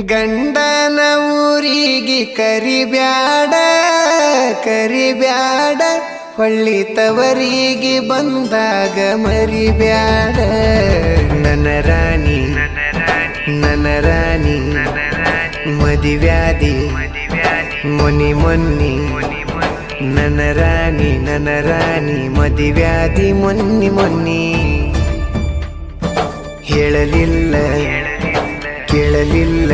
ಗಂಡನ ಊರಿಗೆ ಕರಿಬ್ಯಾಡ ಕರಿಬ್ಯಾಡ. ಹೊಳ್ಳಿ ತವರಿಗೆ ಬಂದಾಗ ಮರಿಬ್ಯಾಡ. ನನ್ನ ರಾಣಿ ನನ್ನ ರಾಣಿ. ಮದಿವ್ಯಾದಿ ಮೊನಿ ಮೊನ್ನಿ. ನನ್ನ ರಾಣಿ ನನ್ನ ರಾಣಿ. ಮದಿವ್ಯಾದಿ ಮೊನ್ನಿ ಮೊನ್ನಿ. ಹೇಳಲಿಲ್ಲ. ಕೇಳಲಿಲ್ಲ.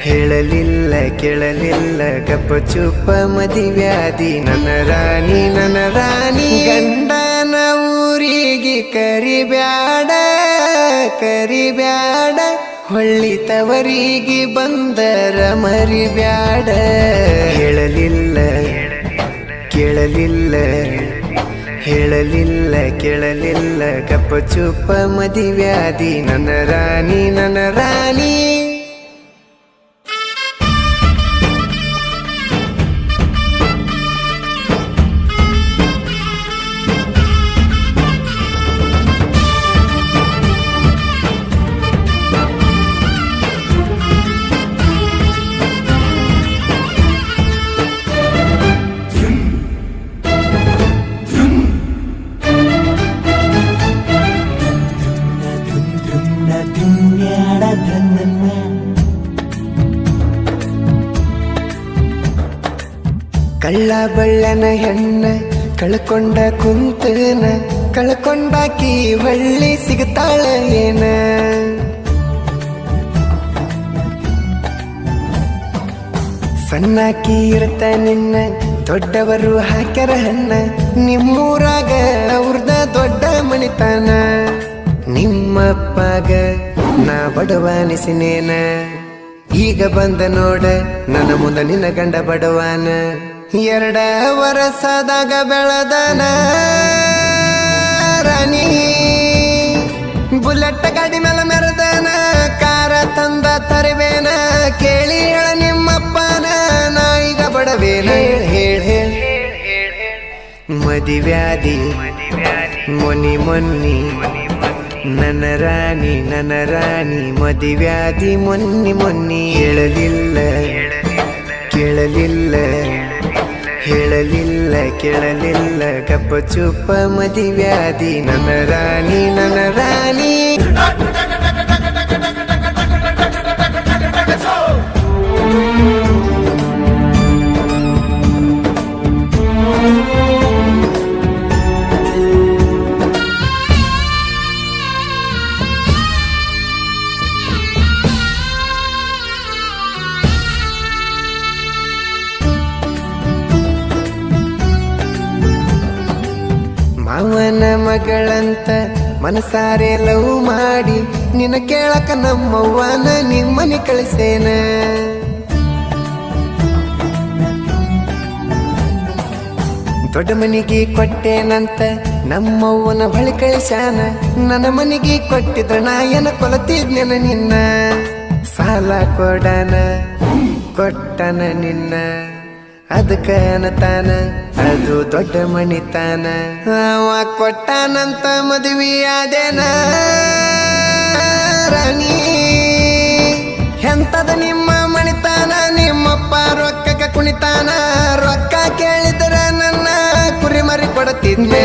ಹೇಳಲಿಲ್ಲ, ಕೇಳಲಿಲ್ಲ. ಕಪ್ಪ ಚುಪ್ಪ ಮದಿವ್ಯಾದಿ ನನ್ನ ರಾಣಿ ನನ್ನ ರಾಣಿ. ಗಂಡನ ಊರಿಗೆ ಕರಿಬ್ಯಾಡ ಕರಿಬ್ಯಾಡ. ಹೊಳ್ಳಿ ತವರಿಗೆ ಬಂದರ ಮರಿಬ್ಯಾಡ. ಹೇಳಲಿಲ್ಲ, ಕೇಳಲಿಲ್ಲ. ಹೇಳಲಿಲ್ಲ ಕೇಳಲಿಲ್ಲ. ಕಪ್ಪ ಚುಪ್ಪ ಮದಿವ್ಯಾದಿ ನನ್ನ ರಾಣಿ ನನ್ನ ರಾಣಿ. ಕಳ್ಳ ಬಳ್ಳನ ಹೆಣ್ಣ, ಕಳ್ಕೊಂಡ ಕುಂತನ ಕಳ್ಕೊಂಡಾಕಿ ಹೊಳ್ಳಿ ಸಿಗ್ತಾಳ ಏನ? ಸಣ್ಣಾಕಿ ಇರ್ತ ನಿನ್ನ, ದೊಡ್ಡವರು ಹಾಕ್ಯಾರ ಹಣ್ಣ, ನಿಮ್ಮೂರಾಗ ಅವ್ರದ ದೊಡ್ಡ ಮಣಿತಾನ. ನಿಮ್ಮಪ್ಪಾಗ ನಾ ಬಡವಾನಿಸಿನೇನ, ಈಗ ಬಂದ ನೋಡ, ನನ್ನ ಮುಂದ ನಿನ್ನ ಗಂಡ ಬಡವಾನ. ಎರಡ ವರಸದಾಗ ಬೆಳದನ ರಾಣಿ. ಬುಲೆಟ್ ಗಾಡಿ ಮೇಲೆ ಮೆರೆದನ ಕಾರ ತಂದ ತರುವೇನ ಕೇಳಿ ಹೇಳ ನಿಮ್ಮಪ್ಪನ ನಾ ಈಗ ಬಡವೇನ. ಹೇಳಿ ಹೇಳ ಹೇಳ. ಮದಿವ್ಯಾದಿ ಮೊನಿ ಮೊನ್ನಿ ನನ್ನ ರಾಣಿ ನನ್ನ ರಾಣಿ. ಮದಿವ್ಯಾದಿ ಮೊನ್ನಿ ಮೊನ್ನಿ. ಹೇಳಲಿಲ್ಲ ಕೇಳಲಿಲ್ಲ. ಹೇಳಲಿಲ್ಲ ಕೇಳಲಿಲ್ಲ ಕಪ್ಪ ಚುಪ್ಪ ಮದಿವ್ಯಾದಿ ನನ್ನ ರಾಣಿ ನನ್ನ ರಾಣಿ. ಮಾವನ ಮಗಳಂತ ಮನಸಾರೆ ಲವ್ ಮಾಡಿ, ನಿನ್ನ ಕೇಳಕ ನಮ್ಮವ್ವನ ನಿಮ್ಮನೆ ಕಳಿಸೇನ. ದೊಡ್ಡ ಮನಿಗೆ ಕೊಟ್ಟೇನಂತ ನಮ್ಮವ್ವನ ಬಳಿ ಕಳಿಸಾನ ನನ್ನ ಮನಿಗೆ ಕೊಟ್ಟಿದ್ರ ನಾಯನ ಕೊಲತಿದ್ನೆನ ನಿನ್ನ? ಸಾಲ ಕೊಡನ, ಕೊಟ್ಟನ ನಿನ್ನ. ಅದಕ್ಕ ತಾನ ಅದು ದೊಡ್ಡ ಮಣಿತಾನ. ಅವ ಕೊಟ್ಟಾನಂತ ಮದುವೆ ಆದೇನ ರಾಣಿ, ಎಂತದ ನಿಮ್ಮ ಮಣಿತಾನ? ನಿಮ್ಮಪ್ಪ ರೊಕ್ಕಕ್ಕೆ ಕುಣಿತಾನ. ರೊಕ್ಕ ಕೇಳಿದ್ರ ನನ್ನ ಕುರಿಮರಿ ಮರಿ ಕೊಡತಿದ್ನೆ